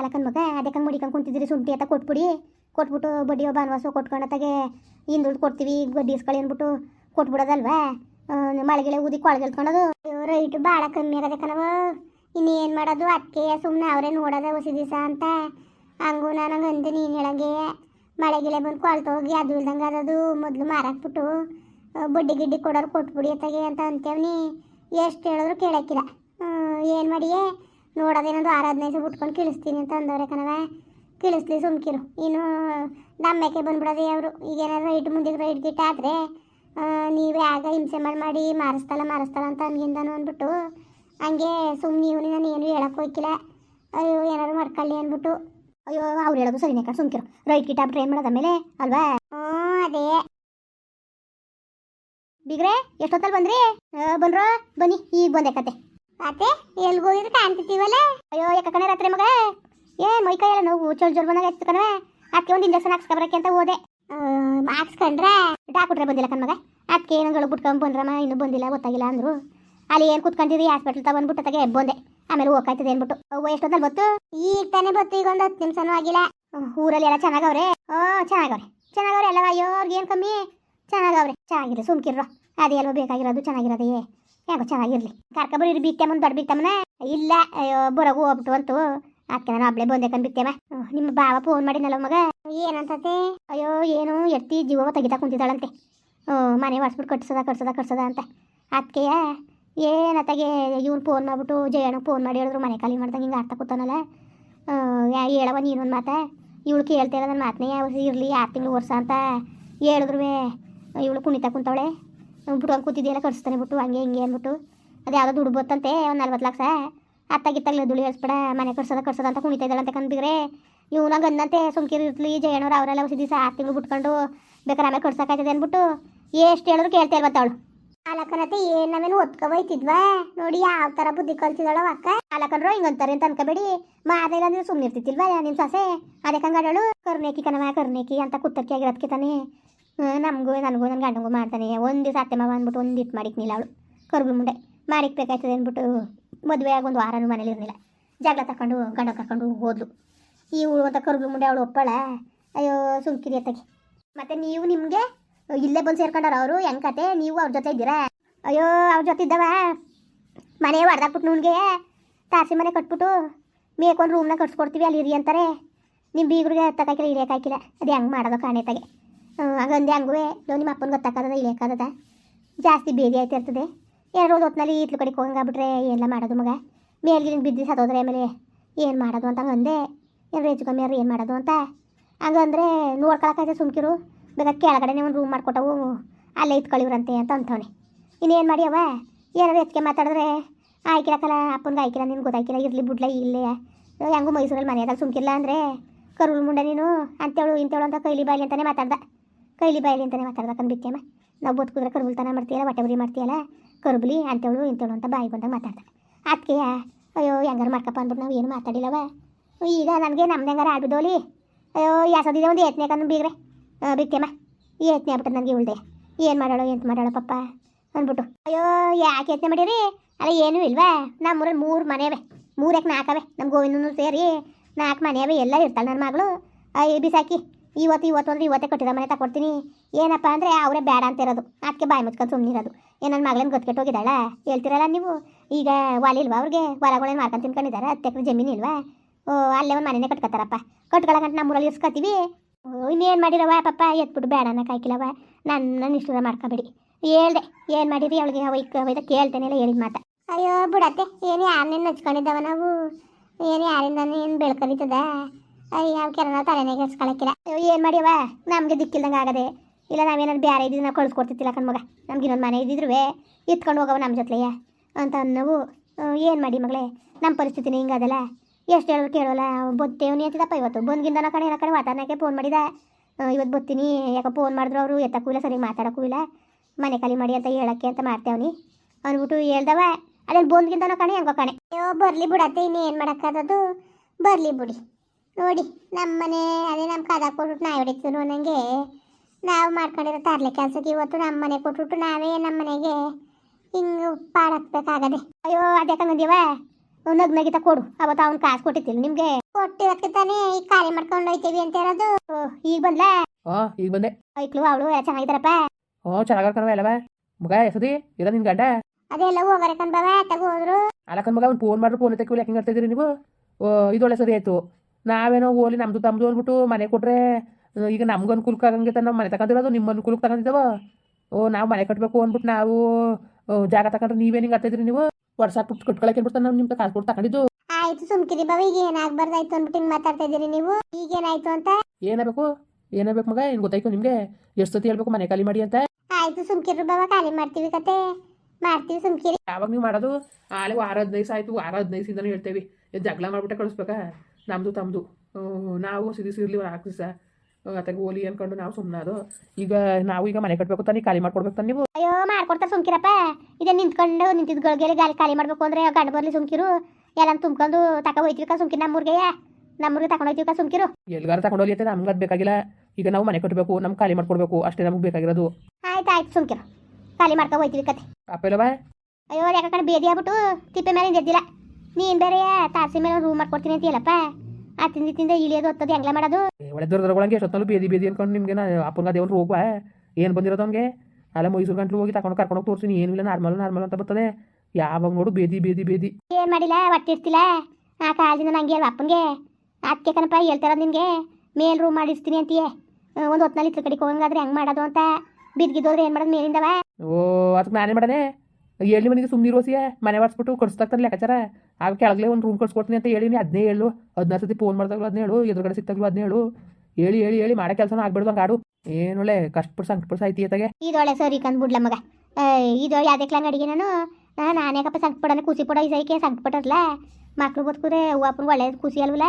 ಅಲಕನ್ ಮಗ, ಅದಕ್ಕೆ ಮುಡಿಕೊಂಡು ಕುಂತಿದ್ರಿ ಶುಂಠಿ ಅಂತ ಕೊಟ್ಬಿಡಿ. ಕೊಟ್ಬಿಟ್ಟು ಬಡ್ಡಿಯೋ ಭಾನುವಾಸ ಕೊಟ್ಕೊಂಡತ್ತಾಗೆ ಹಿಂದುಳಿದು ಕೊಡ್ತೀವಿ ಬಡ್ಡಿ ಇಸ್ಕೊಳ್ಳಿ ಅಂದ್ಬಿಟ್ಟು ಕೊಟ್ಬಿಡೋದಲ್ವಾ? ಮಳೆಗೆಳೆ ಊದಿ ಕೊಳಗೆಲ್ತ್ಕೊಳ್ಳೋದು ರೈಟ್ ಭಾಳ ಕಮ್ಮಿ ಆಗದೆ ಕಣವ ಇನ್ನೇನು ಮಾಡೋದು? ಅದಕ್ಕೆ ಸುಮ್ಮನೆ ಅವರೇ ನೋಡೋದ ಹೊಸ ದಿವಸ ಅಂತ. ಹಂಗೂ ನಾನು ಅಂದೆ, ನೀನು ಹೇಳಂಗೆ. ಮಳೆಗಿಳೆ ಬಂದು ಕೊಳ್ತೋಗಿ ಅದು ಇಲ್ದಂಗೆ ಅದದು ಮೊದಲು ಮಾರಾಕ್ಬಿಟ್ಟು ಬಡ್ಡಿ ಗಿಡ್ಡಿ ಕೊಡೋರು ಕೊಟ್ಬಿಡಿ ಅತ್ತಾಗೆ ಅಂತ ಅಂತೇವ್ನಿ ಎಷ್ಟು ಹೇಳಿದ್ರು ಕೇಳಕ್ಕಿಲ್ಲ. ಏನು ಮಾಡಿಯೇ? ನೋಡೋದೇನೊಂದು ಆರಾಧನೆ ಹದಿನೈದು ಉಟ್ಕೊಂಡು ಕಿಳಿಸ್ತೀನಿ ಅಂತ ಅಂದವ್ರೆ ಕಣವ ಕಿಳಿಸ್ಲಿ ಸುಮ್ಕಿರು. ಇನ್ನು ದಮ್ಮಕ್ಕೆ ಬಂದ್ಬಿಡೋದೇ ಅವರು. ಈಗೇನಾದ್ರು ರೈಟ್ ಮುಂದೆ ರೈಟ್ ಗಿಟ್ ಆದರೆ ನೀವೇ ಆಗ ಹಿಂಸೆ ಮಾಡಿ ಮಾಡಿ ಮಾರಿಸ್ತಲ್ಲ ಮಾರಿಸ್ತಲ್ಲ ಅಂತ ಅನ್ಗಿಂದನು ಅಂದ್ಬಿಟ್ಟು ಹಂಗೆ ಸುಮ್ಮನೆ ನೀವು ನಾನು ಏನು ಹೇಳಕ್ಕೆ ಹೋಗಿಲ್ಲ ಅಯ್ಯೋ ಏನಾದ್ರು ಮಾಡ್ಕೊಳ್ಳಿ ಅಂದ್ಬಿಟ್ಟು. ಅಯ್ಯೋ ಅವ್ರು ಹೇಳೋದು ಸರಿನೇ ನೆಕ್ಕ ಸುಮ್ಕಿರು. ರೈಟ್ ಗಿಟ್ಟ ಟ್ರೈನ್ ಏನು ಮಾಡೋದ ಮೇಲೆ? ಅಲ್ವಾ? ಹ್ಞೂ ಅದೇ. ಬಿಗ್ರೆ ಎಷ್ಟೊತ್ತಲ್ಲಿ ಬಂದ್ರಿ? ಬಂದ್ರೋ? ಬನ್ರೋ ಬನ್ನಿ ಈಗ ಬಂದೆ ಕತೆ. ಅತ್ತೆ ಎಲ್ಲಿ ಹೋಗಿದ್ರೆ ಕಾಣ್ತಿದ್ದೀವಲ್ಲ ಅಯ್ಯೋ ಯಾಕೆ ಕಣೆ ರಾತ್ರಿ ಮಗ ಏ ಮೈ ಕೈ ಎಲ್ಲ ನೋವು ಚೊಲ್ ಜೋರ್ ಬಂದಾಗ ಎತ್ತು ಕಣವೆ. ಅದಕ್ಕೆ ಒಂದು ಇಂಜೆಕ್ಷನ್ ಹಾಕ್ಸ್ಕೊಬರಕ್ಕೆ ಅಂತ ಹೋದೆ. ಹಾಕ್ಸ್ಕೊಂಡ್ರೆ ಡಾಕ್ಟ್ರೆ ಬಂದಿಲ್ಲ ಕಣ್ಮಗ ಅದಕ್ಕೆ ಏನಂಗಳು ಬಿಟ್ಕೊಂಡ್ ಬಂದ್ರಮ್ಮ ಇನ್ನೂ ಬಂದಿಲ್ಲ ಗೊತ್ತಾಗಿಲ್ಲ ಅಂದ್ರು. ಅಲ್ಲಿ ಏನು ಕುತ್ಕೊಂಡಿರಿ ಹಾಸ್ಪಿಟ್ಲ್ ತಗೊಂಡ್ಬಿಟ್ಟು ತಗೆ ಬಂದೆ. ಆಮೇಲೆ ಹೋಗ್ಕಾಯ್ತದೆ ಅಂದ್ಬಿಟ್ಟು. ಅವ್ವ ಎಷ್ಟೊತ್ತಲ್ಲಿ ಬತ್ತು? ಈಗ ತಾನೇ ಬತ್ತು ಈಗ ಒಂದು ಹತ್ತು ನಿಮಿಷನೂ ಆಗಿಲ್ಲ. ಊರಲ್ಲಿ ಎಲ್ಲ ಚೆನ್ನಾಗವ್ರೆ? ಓ ಚೆನ್ನಾಗವ್ರೆ. ಚೆನ್ನಾಗವ್ರೆ ಎಲ್ಲ ಅಯ್ಯೋ ಅವ್ರಿಗೆ ಏನು ಕಮ್ಮಿ? ಚೆನ್ನಾಗವ್ರೆ. ಚೆನ್ನಾಗಿರೋ ಸುಮ್ಕಿರೋ ಅದೇ ಅಲ್ವಾ ಬೇಕಾಗಿರೋದು ಚೆನ್ನಾಗಿರೋದೇ. ಯಾಕೋ ಚೆನ್ನಾಗಿರ್ಲಿ. ಕರ್ಕೊಬರೀರಿ ಬಿತ್ತಮ್ಮನ್ ದೊಡ್ಡ ಬಿತ್ತಮ್ಮನ ಇಲ್ಲ ಅಯ್ಯೋ ಬರೋಗು ಹೋಗ್ಬಿಟ್ಟು ಅಂತು. ಅಕ್ಕ ನಾನು ಅಬ್ಳೆ ಬಂದೆ ಕಂಡು ಬಿತ್ತೇಮ ನಿಮ್ಮ ಬಾವ ಫೋನ್ ಮಾಡಿನಲ್ಲ ಮಗ? ಏನಂತತೆ? ಅಯ್ಯೋ ಏನು ಎತ್ತಿ ಜೀವ ತೆಗಿತಾ ಕುಂತಿದ್ದಾಳಂತೆ. ಓ ಮನೆ ಒಡ್ಸ್ಬಿಟ್ಟು ಕಟ್ಸದ ಕಟ್ಸದ ಕಟ್ಸದ ಅಂತ. ಅದಕ್ಕೆ ಏನತ್ತಾಗೆ ಇವ್ನು ಫೋನ್ ಮಾಡ್ಬಿಟ್ಟು ಜಯಣ್ಣ ಫೋನ್ ಮಾಡಿ ಹೇಳಿದ್ರು ಮನೆ ಖಾಲಿ ಮಾಡ್ದಂಗೆ ಹಿಂಗೆ ಆಡ್ತಾ ಕೂತಾನಲ್ಲ. ಯಾ ಹೇಳವ ನೀನೊಂದು ಮಾತಾ? ಇವಳು ಕೇಳ್ತಿಲ್ಲ ನನ್ನ ಮಾತನೇ ಇರಲಿ ಆರು ತಿಂಗಳು ವರ್ಷ ಅಂತ ಹೇಳಿದ್ರು ಇವಳು ಕುಣಿತಾ ಕುಂತವಳೆ. ಬಿಟ್ಕೊಂಡು ಕೂತಿದ್ದೆಲ್ಲ ಕಟ್ಸ್ತಾನೆ ಬಿಟ್ಟು ಹಂಗೆ ಹಿಂಗೆ ಅಂದ್ಬಿಟ್ಟು. ಅದು ಯಾವುದೋ ದುಡ್ಡು ಬತ್ತಂತೆ ಒಂದು ನಲ್ವತ್ತು ಲಕ್ಷ. ಅತ್ತಾಗಿತ್ತಾಗಲೇ ದುಳಿ ಹೇಳ್ಸ್ಬೇಡ ಮನೆ ಕಟ್ಸೋದ ಕಟ್ಸೋದ ಅಂತ ಕುಣಿತಾ ಇದ್ದಾಳಂತೆ ಕಂಡ್ಬಿಗ್ರೆ ಇವ್ನ ಗಂದಂತೆ ಸುಮ್ಕಿರ್ ಇರ್ಲಿ ಜಯಣ್ಣವ್ರು ಅವರೆಲ್ಲ ಹೊಸ ದಿವಸ ಆರು ತಿಂಗಳು ಬಿಟ್ಕೊಂಡು ಬೇಕಾದ್ರೆ ಆಮೇಲೆ ಕಟ್ಸೋಕಾಯ್ತದೆ ಅಂದ್ಬಿಟ್ಟು ಎಷ್ಟು ಹೇಳಿದ್ರು ಕೇಳ್ತಾ ಇಲ್ವತ್ತ ಅವಳು. ಅಲಕನತೆ ಏನು ನಾವೇನು ಒತ್ಕೊಬೋಯ್ತಿದ್ವಾ ನೋಡಿ ಯಾವ ಥರ ಬುದ್ಧಿ ಕಲ್ತಿದ್ದಾಳವ ಅಕ್ಕ. ಅಲಕನ್ರು ಹಿಂಗಂತಾರೆ ಅಂತ ಅನ್ಕೋಬೇಡಿ. ಮಾತಿಲ್ಲ ಅಂದ್ರೆ ಸುಮ್ಮನೆ ಇರ್ತಿತ್ತಿಲ್ವಾ ನಿಮ್ಮ ಸೊಸೆ? ಅದಕ್ಕೆ ಹಂಗಾಡಳು ಕರ್ನೇಕಿ ಕಣವ ಕರ್ನೇಕಿ ಅಂತ ಕುತ್ತಕ್ಕೆ ಆಗಿರೋದಕ್ಕೆ ತಾನೇ. ನಮಗೂ, ನನಗೂ ನನ್ನ ಗಂಡಗೂ ಮಾಡ್ತಾನೆ. ಒಂದು ದಿವಸ ಅತ್ತೆ, ಮಾವ ಅಂದ್ಬಿಟ್ಟು ಒಂದು ಇಟ್ಟು ಮಾಡಿಕ್ನಿಲ್ಲ ಅವಳು. ಕರ್ಬಿ ಮುಂಡೆ ಮಾಡಿಕ್ಬೇಕಾಯ್ತದೆ ಅಂದ್ಬಿಟ್ಟು ಮದುವೆ ಆಗೊಂದು ವಾರನೂ ಮನೇಲಿ ಇರಲಿಲ್ಲ. ಜಗಳ ತಕೊಂಡು, ಗಂಡ ಕರ್ಕೊಂಡು ಹೋದ್ಲು. ಇವಳು ಅಂತ ಕರ್ಬಿ ಮುಂಡೆ ಅವಳು ಒಪ್ಪಳ, ಅಯ್ಯೋ, ಸುಮ್ಕಿರಿ ಅತ್ತಗೆ. ಮತ್ತೆ ನೀವು ನಿಮಗೆ ಇಲ್ಲೇ ಬಂದು ಸೇರ್ಕೊಂಡಾರ ಅವರು? ಹೆಂಗ್ ಕತೆ? ನೀವು ಅವ್ರ ಜೊತೆ ಇದ್ದೀರಾ? ಅಯ್ಯೋ, ಅವ್ರ ಜೊತೆ ಇದ್ದವ. ಮನೆ ಹೊಡೆದಾಕ್ಬಿಟ್ಟು ನುಣ್ಗೆ ತಾಸಿ ಮನೆ ಕಟ್ಬಿಟ್ಟು ಮೇಕೊಂದು ರೂಮ್ನ ಕಟ್ಸ್ಕೊಡ್ತೀವಿ, ಅಲ್ಲಿ ಇರಿ ಅಂತಾರೆ. ನಿಮ್ಮ ಬೀಗರಿಗೆ ತಗಾಕಿಲ್ಲ ಇಳಿಯೋಕಾಕಿಲ್ಲ ಅದು ಹೆಂಗೆ ಮಾಡೋದು ಕಾಣೆತಾಗೆ ಹಂಗಂದೆ ಹಂಗೂ ಇವ್ ನಿಮ್ಮ ಅಪ್ಪನ ಗೊತ್ತಾಕದ ಇಳಿಯೋಕ್ಕಾಗದ ಜಾಸ್ತಿ ಬೇದಿ ಆಯ್ತಿರ್ತದೆ ಎರಡು ಒಂದು ಹೊತ್ತಿನಲ್ಲಿ ಇತ್ಲು ಕಡೆಗೆ ಹೋಗಂಗಾಗ್ಬಿಟ್ರೆ ಏನೆಲ್ಲ ಮಾಡೋದು ಮಗ? ಮೇಲ್ಗಿನ ಬಿದ್ದು ಸತ್ತೋದ್ರೆ ಆಮೇಲೆ ಏನು ಮಾಡೋದು ಅಂತ ಹಂಗಂದೆ. ಏನು ಹೆಚ್ಚು ಕಮ್ಮಿ ಏನು ಮಾಡೋದು ಅಂತ. ಹಂಗಂದ್ರೆ ನೋಡ್ಕೊಳಕೈತೆ ಸುಮ್ಕಿರು. ಬೇಗ ಕೆಳಗಡೆನೇ ಒಂದು ರೂಮ್ ಮಾಡ್ಕೊಟ್ಟವು. ಅಲ್ಲೇ ಇತ್ಕೊಳ್ಳಿವ್ರಂತೆ ಅಂತ ಅಂತವನೆ ಇನ್ನೇನು ಮಾಡಿ ಅವ? ಏನಾದ್ರು ಹೆಚ್ಚಿಗೆ ಮಾತಾಡಿದ್ರೆ ಆಯ್ಕಿರಕ್ಕಲ್ಲ ಅಪ್ಪನಿಗೆ ಆಯ್ಕಿಲ್ಲ, ನಿನ್ಗೆ ಗೊತ್ತಾಯ್ಕಿಲ್ಲ, ಇರಲಿ ಬಿಡ್ಲ, ಇಲ್ಲೇ. ಹೆಂಗೂ ಮೈಸೂರಲ್ಲಿ ಮನೆಯದಾಗ ಸುಮ್ಕಿಲ್ಲ ಅಂದರೆ? ಕರುಳು ಮುಂಡೆ ನೀನು ಅಂತೇಳು ಇಂಥೇಳು ಅಂತ ಕೈಲಿ ಬಾಯಿಲಿ ಅಂತಲೇ ಮಾತಾಡ್ದ. ಕೈಲಿ ಬಾಯಿಲಿ ಅಂತಾನೆ ಮಾತಾಡ್ದ ಕಂಡ್ಬಿಟ್ಟೆಮ್ಮ ನಾವು ಬದುಕಿದ್ರೆ ಕರ್ಬುಲ್ತನ ಮಾಡ್ತೀಯಲ್ಲ ಹೊಟ್ಟೆ ಉರಿ ಮಾಡ್ತೀಯಲ್ಲ, ಕರ್ಬುಲಿ ಅಂತೇಳು ಇಂತೇಳು ಅಂತ ಬಾಯಿ ಬಂದಾಗ ಮಾತಾಡ್ದ ಅದಕ್ಕೆಯ ಅಯ್ಯೋ, ಹೆಂಗಾರು ಮಾಡ್ಕಪ್ಪ ಅಂದ್ಬಿಟ್ಟು ನಾವು ಏನು ಮಾತಾಡಿಲ್ಲವ. ಈಗ ನನಗೆ ನಮ್ದು ಹೆಂಗಾರ ಆಡ್ಬಿದ್ದೋಲಿ ಅಯ್ಯೋ, ಯಾಸದಿದೆ ಒಂದು ಯತ್ನೆ ಕಣ್ಣು ಬೀಗ್ರೆ. ಬಿಟ್ಟೆಮ್ಮ ಯತ್ನೆ ಆಗ್ಬಿಟ್ಟು ನನಗೆ ಉಳ್ದೆ. ಏನು ಮಾಡೋಳು, ಎಂತ ಮಾಡೋಳು ಪಪ್ಪ ಅಂದ್ಬಿಟ್ಟು. ಅಯ್ಯೋ, ಯಾಕೆ ಯತ್ನೆ ಮಾಡಿರಿ? ಅಲ್ಲ, ಏನೂ ಇಲ್ವಾ? ನಮ್ಮೂರಲ್ಲಿ ಮೂರು ಮನೆವೆ. ಮೂರಕ್ಕೆ ನಾಲ್ಕವೆ ನಮ್ಮ ಗೋವಿಂದನೂ ಸೇರಿ ನಾಲ್ಕು ಮನೆಯವೆ ಎಲ್ಲ ಇರ್ತಾಳೆ ನನ್ನ ಮಗಳು. ಬಿಸಾಕಿ. ಇವತ್ತು ಇವತ್ತು ಅಂದ್ರೆ ಇವತ್ತೇ ಕಟ್ಟಿದ ಮನೆ ತಗೊಡ್ತೀನಿ ಏನಪ್ಪ ಅಂದರೆ ಅವರೇ ಬೇಡ ಅಂತ ಇರೋದು. ಅದಕ್ಕೆ ಬಾಯಿ ಮುಚ್ಕೊಂಡು ಸುಮ್ಮನಿರೋದು ಏನು ನನ್ನ ಮಗಳನ್ನು ಗೊತ್ಕೆಟ್ಟು ಹೇಳ್ತಿರಲ್ಲ ನೀವು? ಈಗ ಹೊಲ ಇಲ್ವಾ ಅವ್ರಿಗೆ? ಹೊಲಗಳೇನು ಮಾಡ್ಕೊಂಡು ತಿನ್ಕೊಂಡಿದ್ದಾರೆ ಹತ್ತು ಜಮೀನಿ ಇಲ್ವಾ? ಓ, ಅಲ್ಲೇ ಒಂದು ಮನೆನೇ ಕಟ್ಕೊತಾರಪ್ಪ. ಕಟ್ಕೊಳಕಂತ ನಮ್ಮೂರಲ್ಲಿ ಇಸ್ಕೊತೀವಿ. ಇನ್ನೇನು ಮಾಡಿರವ ಪಾಪ ಎತ್ಬಿಟ್ಟು ಬೇಡ ಅನ್ನೋಕ್ಕಾಯ್ಕಿಲ್ಲವ ನನ್ನ ನಿಷ್ಠುರ ಮಾಡ್ಕೊಬೇಡಿ. ಹೇಳ್ದೆ. ಏನು ಮಾಡಿರಿ ಅವಳಿಗೆ? ಅವೈದ ಕೇಳ್ತೇನೆ ಎಲ್ಲ ಹೇಳಿದ ಮಾತಾ. ಅಯ್ಯೋ, ಬಿಡತ್ತೆ. ಏನು ಯಾರನ್ನೇನು ನಚ್ಕೊಂಡಿದ್ದಾವ ನಾವು? ಏನು ಯಾರಿಂದ ಏನು ಬೆಳ್ಕರಿತದ? ಅಯ್ಯ, ಯಾವ ಕೆರನ ತಲೆನೇ ಕೆಡ್ಸ್ಕೊಳಕ್ಕಿಲ್ಲ. ಏನು ಮಾಡ್ಯವ ನಮಗೆ ದಿಕ್ಕಿಲ್ದಂಗೆ ಆಗದೆ. ಇಲ್ಲ, ನಾವೇನಾದ್ರು ಬೇರೆ ಇದ್ದಿದ್ದು ನಾವು ಕಳಿಸ್ಕೊಡ್ತಿತ್ತಿಲ್ಲ ಕಣ್ಮಗ ನಮ್ಗೆ ಇನ್ನೊಂದು ಮನೆ ಇದ್ದಿದ್ರು ಇತ್ಕೊಂಡು ಹೋಗವ ನಮ್ಮ ಜೊತೆಯ ಅಂತ ಅನ್ನವು ಏನು ಮಾಡಿ ಮಗಳೇ? ನಮ್ಮ ಪರಿಸ್ಥಿತಿನೇ ಹಿಂಗದಲ್ಲ ಎಷ್ಟು ಹೇಳೋರು ಕೇಳೋಲ್ಲ. ಬತ್ತೇವನಿ ಅಂತಿದ್ದಪ್ಪ ಇವತ್ತು. ಬಂದ್ಗಿಂದನ ಕಡೆ ಏನೋ ಕಡೆ ವಾತಾವರಣಕ್ಕೆ ಫೋನ್ ಮಾಡಿದ. ಇವತ್ತು ಬತ್ತೀನಿ. ಯಾಕೆ ಫೋನ್ ಮಾಡಿದ್ರು ಅವರು, ಎತ್ತಕ್ಕೂ ಇಲ್ಲ ಸರಿ ಮಾತಾಡೋಕ್ಕೂ ಇಲ್ಲ. ಮನೆ ಖಾಲಿ ಮಾಡಿ ಅಂತ ಹೇಳಕ್ಕೆ ಅಂತ ಮಾಡ್ತೇವ್ನಿ ಅಂದ್ಬಿಟ್ಟು ಹೇಳ್ದವ ಅದೇ ಬಂದ್ಗಿಂತನೋ ಕಣೆ, ಹೆಂಗೋ ಕಣೆ. ಅಯ್ಯೋ, ಬರಲಿ ಬಿಡತ್ತೆ, ಇನ್ನೇನು ಮಾಡೋಕ್ಕಾದದು ಬರಲಿ ಬಿಡಿ. ನೋಡಿ ನಮ್ಮ ಮನೆ ಅದೇ ನಮ್ಮ ಕದ ಕೊಟ್ಬಿಟ್ಟು ನಾವು ಹೊಡಿತೀವಿ ಅನ್ನಂಗೆ ನಾವು ಮಾಡ್ಕೊಂಡಿರೋ ತರಲೆ ಕೆಲಸಕ್ಕೆ ಇವತ್ತು ನಮ್ಮ ಮನೆ ಕೊಟ್ಬಿಟ್ಟು ನಾವೇ ನಮ್ಮ ಮನೆಗೆ ಹಿಂಗೆ ಪಾಡಕ್ಬೇಕಾಗದೆ ಅಯ್ಯೋ ಅದ್ಯಾಕಂಗಂದೀವ ನಗ್ ನಗಿತ ಕೊಡು. ಅವತ್ತು ಅವ್ನು ಕಾಸು ಕೊಟ್ಟಿತ್ತಿಲ್ಲ ನಿಮ್ಗೆ. ಕೊಟ್ಟಿರೋದಕ್ಕೆ ತಾನೇ ಈಗ ಖಾಲಿ ಮಾಡ್ಕೊಂಡು ಹೋಯ್ತೀವಿ ಅಂತ ಇರೋದು ಓ, ಈಗ ಬಂದ್ಲಾ? ಓ ಈಗ ಬಂದೆ. ಐಕ್ಳು ಅವಳು ಎಲ್ಲ ಚೆನ್ನಾಗಿದ್ದಾರಪ್ಪ. ಓ ಕಣವ ಎಲ್ಲವ? ಮಗ ಎಸದಿ ಇರ ನಿನ್ ಗಂಡ? ಅದೆಲ್ಲ ಹೋಗರಕನ್ ಬಾವ ತಗೋ ಹೋದ್ರು ಅಲ್ಲಕ್ಕನ್ ಮಗ ಅವ್ನು ಫೋನ್ ಮಾಡ್ರು ಫೋನ್ ತೆಕ್ಕಿ ಯಾಕೆ ಹಿಂಗೆ ಇದ್ದೀರಿ ನೀವು? ಓ ಇದೊಳ್ಳೆ ಸರಿ ಆಯಿತು. ನಾವೇನೋ ಓಲಿ ನಮ್ದು ತಮ್ಮದು ಅಂದ್ಬಿಟ್ಟು ಮನೆ ಕೊಟ್ರೆ ಈಗ ನಮ್ಗೆ ಅನುಕೂಲಕ್ಕೆ ಆಗಂಗೆ ನಾವು ಮನೆ ತಗೊಂಡಿರೋದು ನಿಮ್ಮ ಅನುಕೂಲಕ್ಕೆ ತಗೊಂಡಿದ್ದಾವ ಓ ನಾವು ಮನೆ ಕಟ್ಟಬೇಕು ಅಂದ್ಬಿಟ್ಟು ನಾವು ಜಾಗ ತಗೊಂಡ್ರೆ ನೀವೇನು ಹಿಂಗೆ ಹತ್ತಿದ್ರಿ ನೀವು? ವರ್ಷ ಕಟ್ಕೊಳಕ್ಕೆ ಅಂದ್ಬಿಟ್ಟು ನಾವು ನಿಮ್ಮ ಕಾಸು ಕೊಟ್ಟು ತಗೊಂಡಿದ್ದು ಆಯ್ತು ಸುಮ್ಕಿರಿ ಬಾವ ಈಗ ಏನಾಗ್ಬಾರ್ದಾಯ್ತು ಅಂದ್ಬಿಟ್ಟು ಮಾತಾಡ್ತಾ ಇದ್ದೀರಿ ನೀವು? ಈಗ ಏನಾಯ್ತು ಅಂತ? ಏನಾಗಬೇಕು? ಏನಾಗಬೇಕು ಮಗ? ಏನು ಗೊತ್ತಾಯ್ತು ನಿಮಗೆ? ಎಷ್ಟು ಸತಿ ಹೇಳ್ಬೇಕು ಮನೆ ಖಾಲಿ ಮಾಡಿ ಅಂತ? ಆಯ್ತು ಸುಮ್ಕಿರಿ ಬಾವ ಖಾಲಿ ಮಾಡ್ತೀವಿ ಕತೆ. ಮಾಡ್ತೀವಿ ಸುಮ್ಕಿರಿ. ಯಾವಾಗ ನೀವು ಮಾಡೋದು? ಆಲೆ ವಾರ ಹದಿನೈದು ಆಯ್ತು ವಾರ ಹದಿನೈದು ದಿವಸದಿಂದನೂ ಹೇಳ್ತೇವೆ ಜಗಳ ಮಾಡ್ಬಿಟ್ಟೆ ಕಳಿಸ್ಬೇಕಾ? ನಮ್ಮದು ತಮ್ಮದು ನಾವು ಸಿದಿ ಸಿರ್ಲಿ ನಾಲ್ಕು ದಿವಸ. ಅತ್ತಾಗ ಓಲಿ ಅನ್ಕೊಂಡು ನಾವು ಸುಮ್ಮನಾದು ಈಗ ನಾವು ಈಗ ಮನೆ ಕಟ್ಟಬೇಕು ತಾನೇ ಖಾಲಿ ಮಾಡ್ಕೊಡ್ಬೇಕು ತಾನೆ ನೀವು. ಅಯ್ಯೋ ಮಾಡ್ಕೊಡ್ತಾರೆ ಸುಮ್ಕಿರಪ್ಪ. ಇದೇ ನಿಂತ್ಕೊಂಡು ನಿಂತಿದ್ದ ಗಳಿಗೆ ಗಾಲಿ ಖಾಲಿ ಮಾಡ್ಬೇಕು ಅಂದ್ರೆ ಗಂಡ ಬರ್ಲಿ ಸುಮ್ಕಿರು. ಎಲ್ಲ ತುಂಬ್ಕೊಂಡು ತಕ ಹೋಯ್ತೀವಿ ಕಾ ಸುಮ್ಕಿರು ನಮ್ಮೂರ್ಗೆ ನಮ್ಮೂರ್ಗೆ ತಗೊಂಡು ಕಾ ಸುಮ್ಕಿರು. ಎಲ್ಲಿಗಾರ ತಗೊಂಡು ಹೋಗ್ಲಿ ಅಂತ ನಮ್ಗೆ ಅದು ಬೇಕಾಗಿಲ್ಲ. ಈಗ ನಾವು ಮನೆ ಕಟ್ಟಬೇಕು ನಮ್ಗೆ ಖಾಲಿ ಮಾಡ್ಕೊಡ್ಬೇಕು ಅಷ್ಟೇ ನಮ್ಗೆ ಬೇಕಾಗಿರೋದು. ಆಯ್ತು ಆಯ್ತು ಸುಮ್ಕಿರು. ಖಾಲಿ ಮಾಡ್ಕೊ ಹೋಯ್ತಿವಿ ಕತೆ. ಅಪ್ಪಲ್ಲವ ಅಯ್ಯೋ ಯಾಕಂದ್ರೆ ಬೇದಿ ಆಗ್ಬಿಟ್ಟು ತಿಪ್ಪೆ ಮೇಲೆ ಎದ್ದಿಲ್ಲ ನೀನ್ ಬೇರೆ ತಾಸಿ ಮೇಲೆ ರೂಮ್ ಮಾಡ್ಕೊಡ್ತೀನಿ ಅಂತೀಯಲ್ಲಪ್ಪ? ಆ ತಿಂದಿ ತಿಂದ ಇಳಿಯೋದು ಹೊತ್ತದು ಹೆಂಗ್ಲ ಮಾಡೋದು? ಒಳ್ಳೆ ಒಳಗೆ ಎಷ್ಟೊತ್ತಲ್ಲೂ ಬೇದಿ ಬೇದಿ ಅನ್ಕೊಂಡು ನಿಮ್ಗೆ ನಾ ಅಪ್ಪಂಗ ದೇವ್ರು ಹೋಗುವ ಏನು ಬಂದಿರೋದು ಅವ್ನಿಗೆ? ಅಲ್ಲ ಮೈಸೂರು ಗಂಟ್ಲು ಹೋಗಿ ತಗೊಂಡು ಕರ್ಕೊಂಡು ಹೋಗಿ ತೋರಿಸ್ತೀನಿ ಏನೂ ಇಲ್ಲ ನಾರ್ಮಲ್ ನಾರ್ಮಲ್ ಅಂತ ಬರ್ತದೆ. ಯಾವಾಗ ನೋಡು ಬೇದಿ ಬೇದಿ ಬೇದಿ. ಏನ್ ಮಾಡಿಲ್ಲ ಹೊಟ್ಟೆ ಇರ್ತಿಲ್ಲ ಆ ಕಾಲದಿಂದ ನಂಗೆ ಅಲ್ವ ಅಪ್ಪನ್ಗೆ? ಅದಕ್ಕೆ ಕಣಪ್ಪ ಹೇಳ್ತಾರ ನಿಮ್ಗೆ. ಮೇಲ್ ರೂಮ್ ಮಾಡಿರ್ತೀನಿ ಅಂತೀಯ. ಒಂದು ಹೊತ್ತಿನಲ್ಲಿ ಇತ್ರ ಕಡೆಗೆ ಹೋಗಂಗಾದ್ರೆ ಹೆಂಗ್ ಮಾಡೋದು ಅಂತ? ಬಿದ್ಗಿದ್ದೋದ್ರೆ ಏನ್ ಮಾಡೋದು ಮೇಲಿಂದವ? ಓ ಅದಕ್ಕೆ ನಾನೇ ಮಾಡನೆ? ಹೇಳಿ ಮನೆಗೆ ಸುಮ್ಮನೆ ರೋಸಿಯ ಮನೆ ಮಾಡಿಸ್ಬಿಟ್ಟು ಕರ್ಸ್ತಾಕ್ತಾರೆ ಲೆಕ್ಕಾಚಾರ. ಆಗ ಕೆಳಗಲೆ ಒಂದು ರೂಮ್ ಕಳ್ಸ್ಕೊಡ್ತೀನಿ ಅಂತ ಹೇಳಿ ಅದನ್ನೇ ಹೇಳು. ಹದಿನಾರು ಸತಿ ಫೋನ್ ಮಾಡಿದಾಗಲೂ ಅದನ್ನೇ ಹೇಳು. ಎದುರುಗಡೆ ಸಿಕ್ತಾಗಲೂ ಅದನ್ನೇ ಹೇಳು. ಹೇಳಿ ಹೇಳಿ ಹೇಳಿ ಮಾಡೋ ಕೆಲಸ ಆಗ್ಬಿಡ್ದು ಹಂಗೆ ಆಡು ಏನೊಳ್ಳೆ ಕಷ್ಟಪಟ್ಟು ಸಂಕಟಪಟ್ಟು ಐತಿ ಅತ್ತಾಗೆ. ಇದೊಳೆ ಸರಿ ಕಂದ್ಬಿಡ್ಲ ಮಗ. ಇದೊಳೆ ಯಾವುದೇ ಕ್ಲಾನ್ ಅಡಿಗೆ ನಾನು? ಆ, ನಾನ್ಯಾಕಪ್ಪ ಪಡೋಣ ಖುಷಿ ಪಡೋ ಇದಕ್ಕೆ ಸಂಕಟಪಟ್ಟರ್ಲ ಮಕ್ಳು ಬದುಕುದ್ರೆ ಅಪ್ಪನ ಒಳ್ಳೇದು ಖುಷಿ ಅಲ್ವಲ್ಲ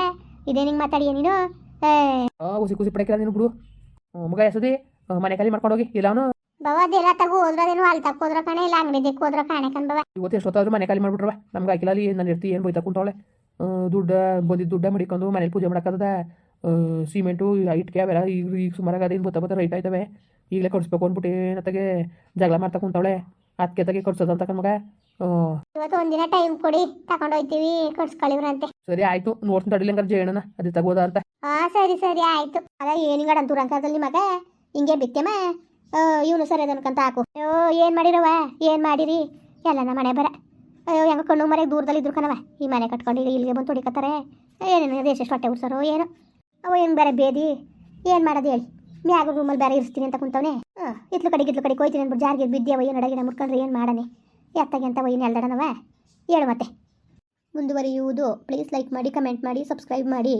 ಇದೇ ನಿಂಗೆ ಮಾತಾಡಿಯ ನೀನು? ಖುಷಿ ಖುಷಿ ಪಡಕಿಲ್ಲ ನೀನು ಬಿಡು. ಮಗ ಎಸದಿ ಮನೆ ಖಾಲಿ ಮಾಡ್ಕೊಂಡು ಹೋಗಿ. ಇಲ್ಲ ಅವನು ಬಾವ ಅದೆಲ್ಲ ತಗೋ ಹೋದ್ರದೇನು ಅಲ್ಲಿ ತಕ್ಕ ಹೋದ್ರ ಕಣೆ ಇಲ್ಲ ಅಂಗಡಿ ದೆಕ್ಕ ಹೋದ್ರ ಕಾಣೆ ಕಣ್ ಬಾವ ಇವತ್ತು ಎಷ್ಟೊತ್ತಾದ್ರೂ ಮನೆ ಖಾಲಿ ಮಾಡ್ಬಿಟ್ರವ ನಮ್ಗೆ ಹಾಕಿಲ್ಲ ಅಲ್ಲಿ ನಾನು ಇರ್ತಿ ಏನು ಬೈತಾ ಕುಂತವಳೆ. ದುಡ್ಡು ಬಂದಿದ್ದು ದುಡ್ಡ ಮಡಿಕೊಂಡು ಮನೇಲಿ ಪೂಜೆ ಮಾಡೋಕ್ಕದ ಸಿಮೆಂಟು ಇಟ್ಕೆ ಅವೆಲ್ಲ ಈಗ ಈಗ ಸುಮಾರಾಗ ಅದೇನು ಬತ್ತ ರೈಟ್ ಆಯ್ತವೆ. ಈಗಲೇ ಕೊಡಿಸ್ಬೇಕು ಅಂದ್ಬಿಟ್ಟು ಏನತ್ತಾಗೆ ಜಗಳ ಮಾಡ್ತಾ ಕುಂತಾವಳೆ. ಅದಕ್ಕೆ ತಗೆ ಕೊಡ್ಸೋದು ಅಂತ ಮಗ. ಇವತ್ತು ಒಂದಿನ ಟೈಮ್ ಕೊಡಿ ತಗೊಂಡು ಹೋಯ್ತೀವಿ ಕೊಡ್ಸ್ಕೊಳ್ಳಿವ್ರಂತೆ ಸರಿ ಆಯ್ತು ನೋಡ್ತೀನಿ ತಡಿಲಿ ಹಂಗಾರೆ ಜೇಣನ ಅದು ತಗೋದ ಅಂತ. ಹಾ ಸರಿ ಸರಿ ಆಯ್ತು. ಅದ ಏನಿಗಡ ಅಂತೂರಂಕದಲ್ಲಿ ಮಗ ಹಿಂಗೆ ಬಿತ್ತೆಮ್ಮ ಇವನು ಸರಿ ಅದನ್ಕಂತ ಹಾಕು. ಅಯ್ಯೋ, ಏನು ಮಾಡಿರವ ಏನು ಮಾಡಿರಿ? ಎಲ್ಲ ನಮ್ಮ ಮನೆ ಬರ. ಅಯ್ಯೋ, ಹೆಂಗ ಕಣ್ಣು ಮನೆಗೆ ದೂರದಲ್ಲಿ ಇದ್ರು ಕಣವ ಈ ಮನೆ ಕಟ್ಕೊಂಡು ಇಲ್ಲಿಗೆ ಬಂದು ತೊಡಿಕತ್ತಾರೆ. ಏನೇನು ದೇಶ ಹೊಟ್ಟೆ ಉಡ್ಸೋರು ಏನು. ಅವ ಏನು ಬೇರೆ ಬೇದಿ? ಏನು ಮಾಡೋದು ಹೇಳಿ. ಮ್ಯಾಗ ರೂಮಲ್ಲಿ ಬೇರೆ ಇರ್ತೀನಿ ಅಂತ ಕುಂತವನೆ. ಹಾಂ ಇತ್ಲು ಕಡೆಗೆ ಇತ್ಲು ಕಡೆ ಹೋಯ್ತೀನಿ ಅಂದ್ಬಿಟ್ಟು ಜಾರಿಗೆ ಬಿದ್ದೇವ ಏನು ಅಡಗಿನ ಮುಟ್ಕೊಂಡ್ರೆ ಏನು ಮಾಡನೆ? ಎತ್ತಾಗೆ ಅಂತ ಏನು ಎಲ್ದಡನವ ಹೇಳು ಮತ್ತೆ. ಮುಂದುವರಿಯುವುದು. ಪ್ಲೀಸ್ ಲೈಕ್ ಮಾಡಿ ಕಮೆಂಟ್ ಮಾಡಿ ಸಬ್ಸ್ಕ್ರೈಬ್ ಮಾಡಿ.